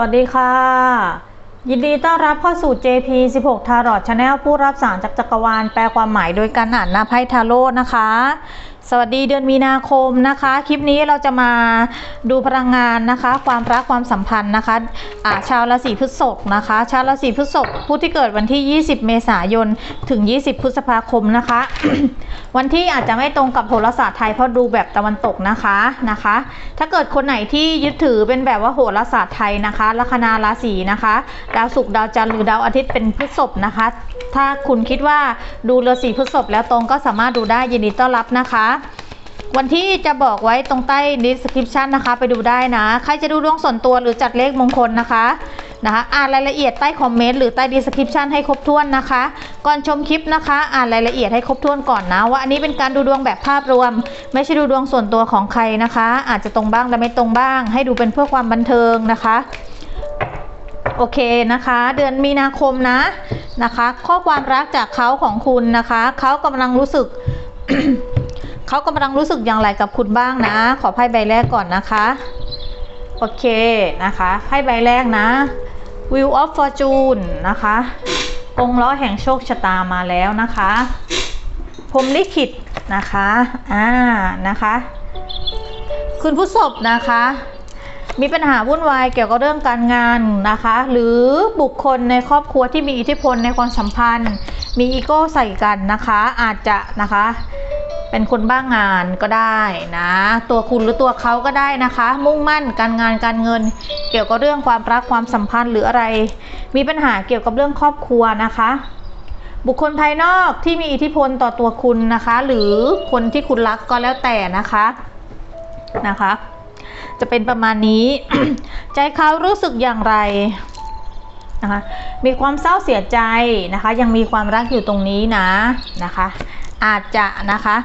วัสดีค่ะ ยินดีต้อนรับเข้าสู่ JP 16 Tarot Channel ผู้รับสารจากจักรวาลแปลความหมายโดยการอ่านหน้าไพ่ทาโร่นะคะ สวัสดีเดือนมีนาคมนะคะ คลิปนี้เราจะมาดูพลังงานนะคะ ความรักความสัมพันธ์นะคะอ่าชาวราศีพฤษภนะคะ ชาวราศีพฤษภผู้ที่เกิดวันที่ 20 เมษายนถึง 20 พฤษภาคมนะคะ วันที่อาจจะไม่ตรงกับโหราศาสตร์ไทยเพราะดูแบบตะวันตกนะคะนะคะ ถ้าเกิดคนไหนที่ยึดถือเป็นแบบว่าโหราศาสตร์ไทยนะคะลัคนาราศีนะคะ ดาวศุกร์ดาวจันทร์หรือดาวอาทิตย์เป็นพฤษภนะคะ ถ้าคุณคิดว่าดูราศีพฤษภแล้วตรงก็สามารถดูได้ยินดีต้อนรับนะคะวันที่จะบอกไว้ตรงใต้ description นะคะ ไปดูได้นะ ใครจะดูดวงส่วนตัวหรือจัดเลขมงคลนะคะนะคะอ่านรายละเอียดใต้คอมเมนต์หรือใต้ description ให้ครบถ้วนนะคะ ก่อนชมคลิปนะคะ อ่านรายละเอียดให้ครบถ้วนก่อนนะว่าอันนี้เป็นการดูดวงแบบภาพรวม ไม่ใช่ดูดวงส่วนตัวของใครนะคะ อาจจะตรงบ้างและไม่ตรงบ้าง ให้ดูเป็นเพื่อความบันเทิงนะคะโอเคนะคะ เดือนมีนาคมนะนะคะ ข้อความรักจากเขาของคุณนะคะ เขากำลังรู้สึก เขากำลังรู้สึกอย่างไรกับคุณบ้างนะ ขอไพ่ใบแรกก่อนนะคะ โอเคนะคะไพ่ใบแรกนะ Wheel of Fortune นะคะกงล้อแห่งโชคชะตามาแล้วนะคะพรมลิขิตนะคะอ่านะคะ คุณผู้ศพนะคะ มีปัญหาวุ่นวายเกี่ยวกับเรื่องการงานนะคะ หรือบุคคลในครอบครัวที่มีอิทธิพลในความสัมพันธ์ มีอีโก้ใส่กันนะคะ อาจจะนะคะ เป็นคนบ้างงานก็ได้นะ ตัวคุณหรือตัวเขาก็ได้นะคะ มุ่งมั่นการงานการเงิน เกี่ยวกับเรื่องความรักความสัมพันธ์หรืออะไร มีปัญหาเกี่ยวกับเรื่องครอบครัวนะคะ บุคคลภายนอกที่มีอิทธิพลต่อตัวคุณนะคะ หรือคนที่คุณรักก็แล้วแต่นะคะนะคะ จะเป็นประมาณนี้ ใจเขารู้สึกอย่างไรนะคะมีความเศร้าเสียใจนะคะ ยังมีความรักอยู่ตรงนี้นะนะคะ อาจจะนะคะ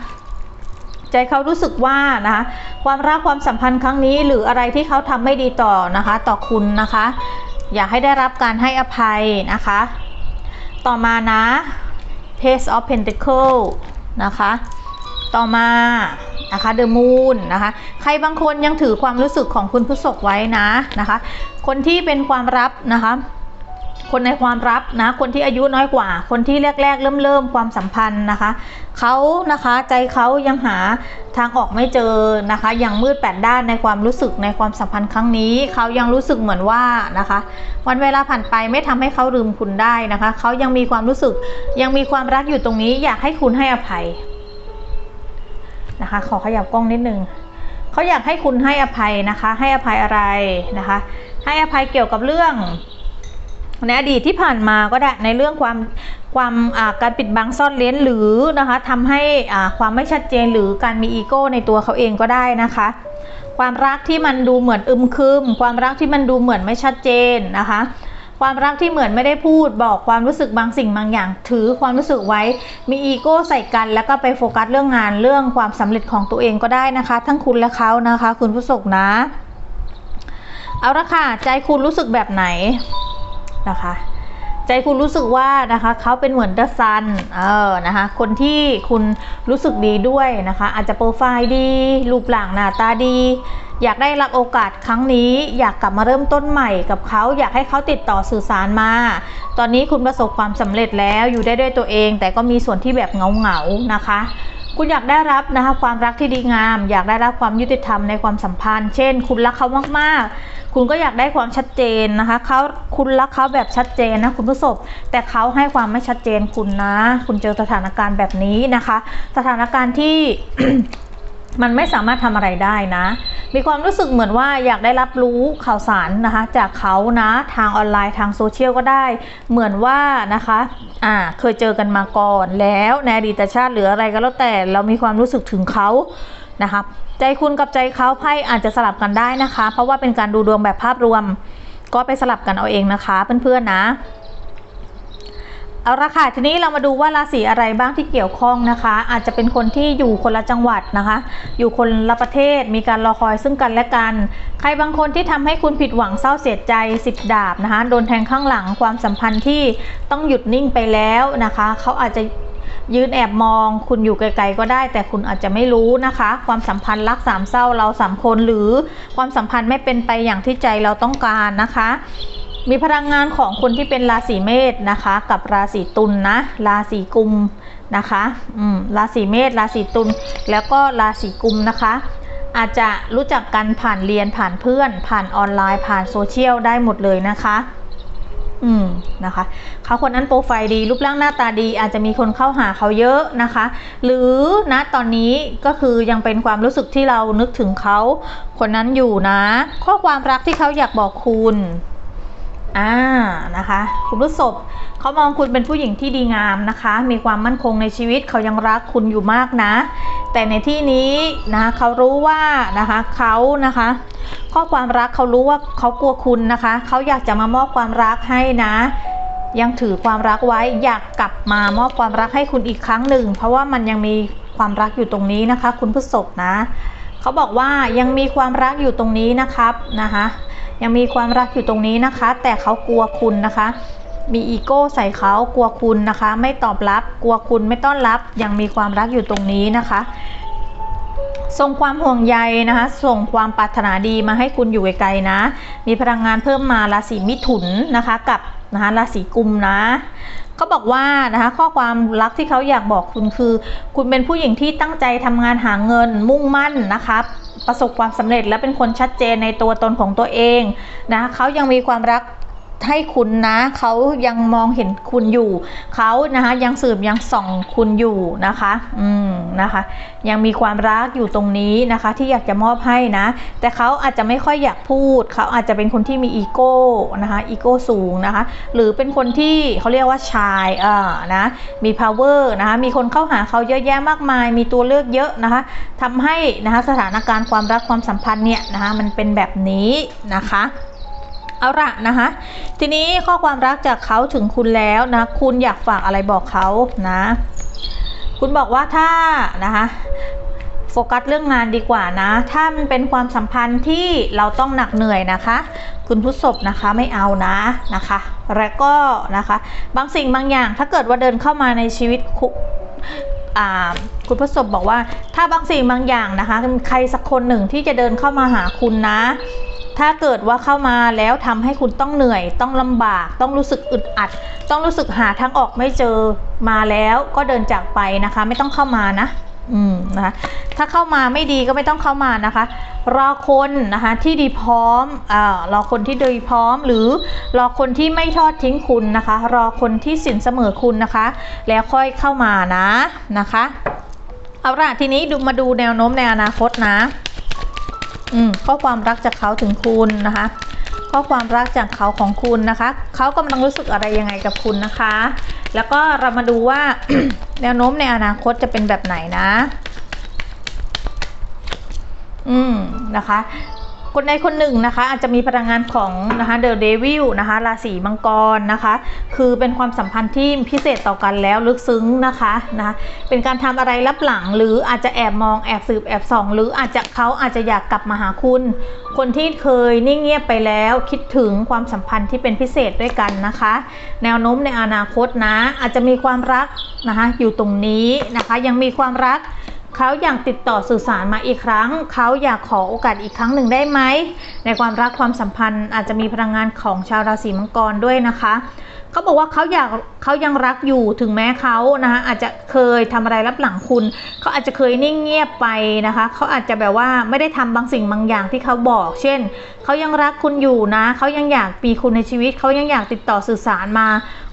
ใจเขารู้สึกว่านะคะความรักความสัมพันธ์ครั้งนี้ หรืออะไรที่เขาทำไม่ดีต่อนะคะ ต่อคุณนะคะ อยากให้ได้รับการให้อภัยนะคะ ต่อมานะ Page of Pentacle นะคะต่อมานะคะ The Moon นะคะใครบางคนยังถือความรู้สึกของคุณผู้ศกไว้นะนะคะ คนที่เป็นความลับนะคะ คนในความลับนะ คนที่อายุน้อยกว่า คนที่แรก ๆ เริ่มเริ่มความสัมพันธ์นะคะ เขานะคะใจเขายังหาทางออกไม่เจอนะคะ ยังมืดแปดด้านในความรู้สึกในความสัมพันธ์ครั้งนี้ เขายังรู้สึกเหมือนว่านะคะ วันเวลาผ่านไปไม่ทำให้เขาลืมคุณได้นะคะ เขายังมีความรู้สึก ยังมีความรักอยู่ตรงนี้ อยากให้คุณให้อภัยนะคะ ขอขยับกล้องนิดนึงเขาอยากให้คุณให้อภัยนะคะ ให้อภัยอะไรนะคะ ให้อภัยเกี่ยวกับเรื่อง ในอดีตที่ผ่านมาก็ได้ในเรื่องความความการปิดบังซ่อนเล้นหรือนะคะทำให้อ่าความไม่ชัดเจนหรือการมีอีโก้ในตัวเขาเองก็ได้นะคะ ความรักที่มันดูเหมือนอึมครึม ความรักที่มันดูเหมือนไม่ชัดเจนนะคะ ความรักที่เหมือนไม่ได้พูดบอกความรู้สึกบางสิ่งบางอย่าง ถือความรู้สึกไว้มีอีโก้ใส่กัน แล้วก็ไปโฟกัสเรื่องงานเรื่องความสำเร็จของตัวเองก็ได้นะคะ ทั้งคุณและเขานะคะ คุณผู้ชมนะ เอาละค่ะใจคุณรู้สึกแบบไหน นะคะ ใจคุณรู้สึกว่านะคะเขาเป็นเหมือนเดอะซันเออนะคะคนที่คุณรู้สึกดีด้วยนะคะ อาจจะโปรไฟล์ดีรูปร่างหน้าตาดี อยากได้รับโอกาสครั้งนี้ อยากกลับมาเริ่มต้นใหม่กับเขาอยากให้เขาติดต่อสื่อสารมา ตอนนี้คุณประสบความสำเร็จแล้วอยู่ได้ด้วยตัวเอง แต่ก็มีส่วนที่แบบเหงานะคะ คุณอยากได้รับนะคะความรักที่ดีงาม อยากได้รับความยุติธรรมในความสัมพันธ์ เช่น คุณรักเขามากๆ คุณก็อยากได้ความชัดเจนนะคะเขาคุณรักเขาแบบชัดเจนนะคุณผู้ชมแต่เขาให้ความไม่ชัดเจนคุณนะ คุณเจอสถานการณ์แบบนี้นะคะ สถานการณ์ที่มันไม่สามารถทำอะไรได้นะ มีความรู้สึกเหมือนว่าอยากได้รับรู้ข่าวสารนะคะ จากเขานะทางออนไลน์ทางโซเชียลก็ได้ เหมือนว่านะคะอ่าเคยเจอกันมาก่อนแล้วในอดีตชาติหรืออะไรก็แล้วแต่เรามีความรู้สึกถึงเขานะคะใจคุณกับใจเขาไพ่อาจจะสลับกันได้นะคะ เพราะว่าเป็นการดูดวงแบบภาพรวม ก็ไปสลับกันเอาเองนะคะเพื่อนๆนะ เอาละค่ะ ทีนี้เรามาดูว่าราศีอะไรบ้างที่เกี่ยวข้องนะคะ อาจจะเป็นคนที่อยู่คนละจังหวัดนะคะ อยู่คนละประเทศมีการรอคอยซึ่งกันและกัน ใครบางคนที่ทำให้คุณผิดหวังเศร้าเสียใจสิบดาบนะคะโดนแทงข้างหลังความสัมพันธ์ที่ต้องหยุดนิ่งไปแล้วนะคะเขาอาจจะยืนแอบมองคุณอยู่ไกลๆก็ได้ แต่คุณอาจจะไม่รู้นะคะ ความสัมพันธ์รักสามเศร้าเราสามคนหรือความสัมพันธ์ไม่เป็นไปอย่างที่ใจเราต้องการนะคะ มีพลังงานของคนที่เป็นราศีเมษนะคะ กับราศีตุลนนะราศีกุมนะคะอืมราศีเมษราศีตุลแล้วก็ราศีกุมนะคะ อาจจะรู้จักกันผ่านเรียนผ่านเพื่อน ผ่านออนไลน์ผ่านโซเชียลได้หมดเลยนะคะอืมนะคะเขาคนนั้นโปรไฟล์ดีรูปร่างหน้าตาดี อาจจะมีคนเข้าหาเขาเยอะนะคะ หรือณตอนนี้ก็คือยังเป็นความรู้สึกที่เรานึกถึงเขาคนนั้นอยู่นะ ข้อความรักที่เขาอยากบอกคุณ อ่านะคะคุณผู้ศพเขามองคุณเป็นผู้หญิงที่ดีงามนะคะ มีความมั่นคงในชีวิตเขายังรักคุณอยู่มากนะ แต่ในที่นี้นะคะเขารู้ว่านะคะเขานะคะ ข้อความรักเขารู้ว่าเขากลัวคุณนะคะเขาอยากจะมามอบความรักให้นะ ยังถือความรักไว้อยากกลับมามอบความรักให้คุณอีกครั้งหนึ่ง เพราะว่ามันยังมีความรักอยู่ตรงนี้นะคะ คุณผู้ศพนะเขาบอกว่ายังมีความรักอยู่ตรงนี้นะครับนะคะ ยังมีความรักอยู่ตรงนี้นะคะ แต่เขากลัวคุณนะคะ มีอีโก้ใส่เขากลัวคุณนะคะ ไม่ตอบรับกลัวคุณไม่ต้อนรับ ยังมีความรักอยู่ตรงนี้นะคะ ส่งความห่วงใยนะคะ ส่งความปรารถนาดีมาให้คุณอยู่ไกลๆนะ มีพลังงานเพิ่มมาราศีมิถุนนะคะกับนะคะราศีกุมนะเขาบอกว่านะคะข้อความรักที่เขาอยากบอกคุณคือ คุณเป็นผู้หญิงที่ตั้งใจทำงานหาเงินมุ่งมั่นนะคะ ประสบความสำเร็จและเป็นคนชัดเจนในตัวตนของตัวเองนะเขายังมีความรัก ให้คุณนะเขายังมองเห็นคุณอยู่เขานะคะยังสืบยังส่องคุณอยู่นะคะอืมนะคะ ยังมีความรักอยู่ตรงนี้นะคะ ที่อยากจะมอบให้นะ แต่เขาอาจจะไม่ค่อยอยากพูดเขาอาจจะเป็นคนที่มีอีโก้นะคะอีโก้สูงนะคะ หรือเป็นคนที่เขาเรียกว่าชายเอ่านะมี power นะคะมีคนเข้าหาเขาเยอะแยะมากมาย มีตัวเลือกเยอะนะคะทำให้นะคะสถานการณ์ความรักความสัมพันธ์เนี่ยนะคะมันเป็นแบบนี้นะคะ เอาละนะคะทีนี้ข้อความรักจากเขาถึงคุณแล้วนะ คุณอยากฝากอะไรบอกเขานะ คุณบอกว่าถ้านะคะโฟกัสเรื่องงานดีกว่านะ ถ้ามันเป็นความสัมพันธ์ที่เราต้องหนักเหนื่อยนะคะ คุณผู้ศพนะคะไม่เอานะนะคะ แล้วก็นะคะ บางสิ่งบางอย่างถ้าเกิดว่าเดินเข้ามาในชีวิต คุณพระศพบอกว่า ถ้าบางสิ่งบางอย่างนะคะ ใครสักคนหนึ่งที่จะเดินเข้ามาหาคุณนะ ถ้าเกิดว่าเข้ามาแล้วทำให้คุณต้องเหนื่อย ต้องลำบาก ต้องรู้สึกอึดอัด ต้องรู้สึกหาทางออกไม่เจอมาแล้วก็เดินจากไปนะคะ ไม่ต้องเข้ามานะ อืมนะคะถ้าเข้ามาไม่ดีก็ไม่ต้องเข้ามานะคะ รอคนนะคะที่ดีพร้อมอ่ารอคนที่ดีพร้อม หรือรอคนที่ไม่ทอดทิ้งคุณนะคะ รอคนที่สินเสมอคุณนะคะ แล้วค่อยเข้ามานะนะคะเอาล่ะทีนี้ดูมาดูแนวโน้มในอนาคตนะ อืมข้อความรักจากเขาถึงคุณนะคะ ข้อความรักจากเขาของคุณนะคะ เขากำลังรู้สึกอะไรยังไงกับคุณนะคะ แล้วก็เรามาดูว่าแนวโน้มในอนาคตจะเป็นแบบไหนนะ อืมนะคะ คนใดคนหนึ่งนะคะ อาจจะมีพลังงานของนะคะเดอะเดวิลนะคะราศีมังกรนะคะ คือเป็นความสัมพันธ์ที่พิเศษต่อกันแล้วลึกซึ้งนะคะนะคะเป็นการทำอะไรลับหลัง หรืออาจจะแอบมองแอบสืบแอบส่อง หรืออาจจะเขาอาจจะอยากกลับมาหาคุณ คนที่เคยนิ่งเงียบไปแล้วคิดถึงความสัมพันธ์ที่เป็นพิเศษด้วยกันนะคะ แนวโน้มในอนาคตนะ อาจจะมีความรักนะคะอยู่ตรงนี้นะคะ ยังมีความรัก เขาอยากติดต่อสื่อสารมาอีกครั้ง เขาอยากขอโอกาสอีกครั้งหนึ่งได้ไหม ในความรักความสัมพันธ์อาจจะมีพลังงานของชาวราศีมังกรด้วยนะคะเขาบอกว่าเขาอยากเขายังรักอยู่ถึงแม้เขานะคะอาจจะเคยทำอะไรรับหลังคุณ เขาอาจจะเคยนิ่งเงียบไปนะคะ เขาอาจจะแบบว่าไม่ได้ทำบางสิ่งบางอย่างที่เขาบอก เช่น เขายังรักคุณอยู่นะ เขายังอยากมีคุณในชีวิต เขายังอยากติดต่อสื่อสารมา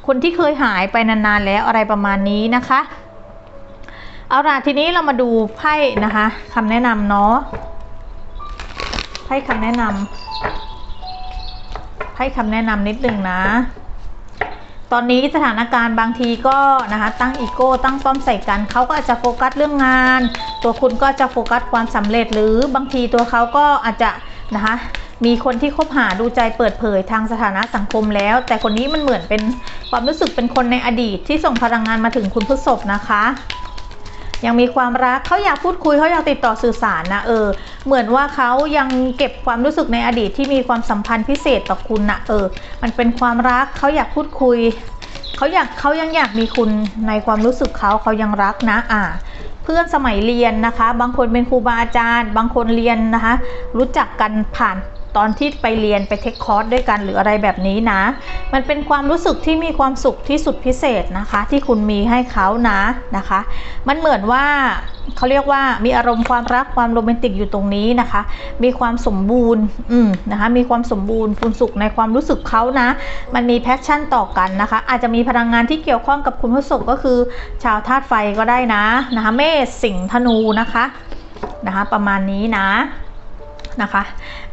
คนที่เคยหายไปนานๆแล้วอะไรประมาณนี้นะคะ เอาล่ะทีนี้เรามาดูไพ่นะคะคำแนะนำเนาะไพ่คำแนะนำไพ่คำแนะนำนิดหนึ่งนะ ตอนนี้สถานการณ์บางทีก็นะคะตั้งอีโก้ตั้งป้อมใส่กันเขาก็อาจจะโฟกัสเรื่องงาน ตัวคุณก็จะโฟกัสความสำเร็จหรือบางทีตัวเขาก็อาจจะนะคะมีคนที่คบหาดูใจเปิดเผยทางสถานะสังคมแล้ว แต่คนนี้มันเหมือนเป็นความรู้สึกเป็นคนในอดีตที่ส่งพลังงานมาถึงคุณพฤษภนะคะ ยังมีความรักเขาอยากพูดคุยเขาอยากติดต่อสื่อสารนะเออ เหมือนว่าเขายังเก็บความรู้สึกในอดีตที่มีความสัมพันธ์พิเศษต่อคุณนะเออ มันเป็นความรักเขาอยากพูดคุยเขาอยากเขายังอยากมีคุณในความรู้สึกเขาเขายังรักนะอ่าเพื่อนสมัยเรียนนะคะ บางคนเป็นครูบาอาจารย์ บางคนเรียนนะคะ รู้จักกันผ่าน ตอนที่ไปเรียนไปเทคคอร์สด้วยกันหรืออะไรแบบนี้นะ มันเป็นความรู้สึกที่มีความสุขที่สุดพิเศษนะคะ ที่คุณมีให้เขานะนะคะ มันเหมือนว่าเขาเรียกว่ามีอารมณ์ความรักความโรแมนติกอยู่ตรงนี้นะคะ มีความสมบูรณ์อืมนะคะมีความสมบูรณ์คุณสุขในความรู้สึกเขานะ มันมีแพชชั่นต่อกันนะคะ อาจจะมีพลังงานที่เกี่ยวข้องกับคุณผู้ชมก็คือ ชาวธาตุไฟก็ได้นะนะคะเมษสิงห์ธนูนะคะนะคะ ประมาณนี้นะ นะคะ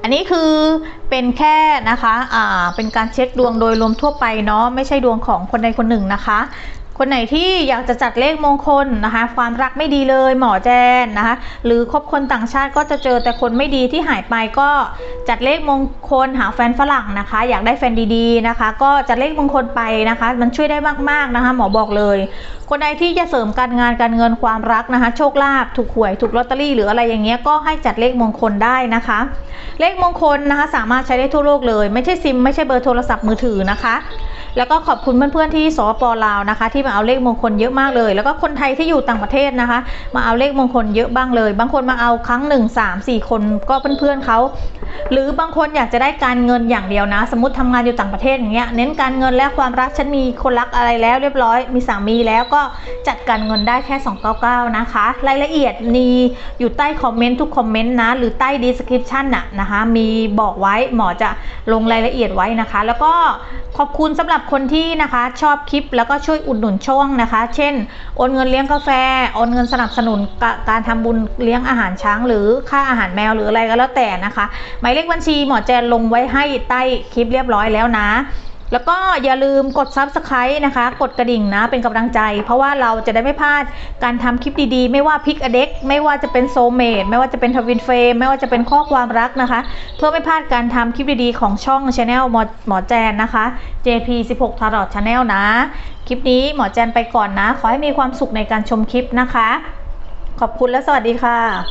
อันนี้คือเป็นแค่นะคะ อ่า เป็นการเช็คดวงโดยรวมทั่วไปเนาะ ไม่ใช่ดวงของคนใดคนหนึ่งนะคะ คนไหนที่อยากจะจัดเลขมงคลนะคะ ความรักไม่ดีเลยหมอแจนนะคะ หรือคบคนต่างชาติก็จะเจอแต่คนไม่ดีที่หายไปก็จัดเลขมงคลหาแฟนฝรั่งนะคะ อยากได้แฟนดีๆนะคะ ก็จัดเลขมงคลไปนะคะ มันช่วยได้มากๆนะคะ หมอบอกเลย คนใดที่จะเสริมการงานการเงินความรักนะคะ โชคลาภถูกหวยถูกลอตเตอรี่หรืออะไรอย่างเงี้ยก็ให้จัดเลขมงคลได้นะคะ เลขมงคลนะคะ สามารถใช้ได้ทั่วโลกเลย ไม่ใช่ซิมไม่ใช่เบอร์โทรศัพท์มือถือนะคะ แล้วก็ขอบคุณเพื่อนๆที่สปลาวนะคะ ที่มาเอาเลขมงคลเยอะมากเลย แล้วก็คนไทยที่อยู่ต่างประเทศนะคะ มาเอาเลขมงคลเยอะบ้างเลย บางคนมาเอาครั้งหนึ่งสามสี่คนก็เพื่อนๆเขาหรือบางคนอยากจะได้การเงินอย่างเดียวนะ สมมติทำงานอยู่ต่างประเทศอย่างเงี้ยเน้นการเงินและความรักฉันมีคนรักอะไรแล้วเรียบร้อย มีสามีแล้วก็จัดการเงินได้แค่ 299 นะคะ รายละเอียดมีอยู่ใต้คอมเมนต์ทุกคอมเมนต์นะ หรือใต้ description น่ะนะคะ มีบอกไว้หมอจะลงรายละเอียดไว้นะคะ แล้วก็ขอบคุณสำหรับคนที่นะคะชอบคลิปแล้วก็ช่วยอุดหนุนช่องนะคะ เช่น โอนเงินเลี้ยงกาแฟ โอนเงินสนับสนุนกการทำบุญเลี้ยงอาหารช้างหรือค่าอาหารแมวหรืออะไรก็แล้วแต่นะคะ หมายเลขบัญชีหมอแจนลงไว้ให้ใต้คลิปเรียบร้อยแล้วนะ แล้วก็อย่าลืมกด Subscribe นะคะ กดกระดิ่งนะเป็นกำลังใจ เพราะว่าเราจะได้ไม่พลาดการทำคลิปดีๆ ไม่ว่าพิกอเด็กไม่ว่าจะเป็นโซเมดไม่ว่าจะเป็นทวินเฟรมไม่ว่าจะเป็นข้อความรักนะคะ เพื่อไม่พลาดการทำคลิปดีๆ ของช่อง Channel หมอหมอแจนนะคะ JP 16 t a r o t Channel นะ คลิปนี้หมอแจนไปก่อนนะ ขอให้มีความสุขในการชมคลิปนะคะ ขอบคุณและสวัสดีค่ะ